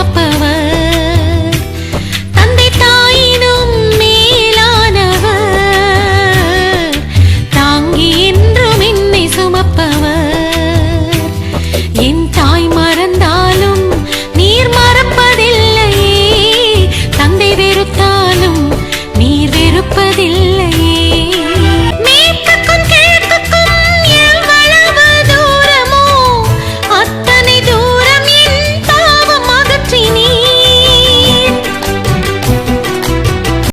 அப்பவா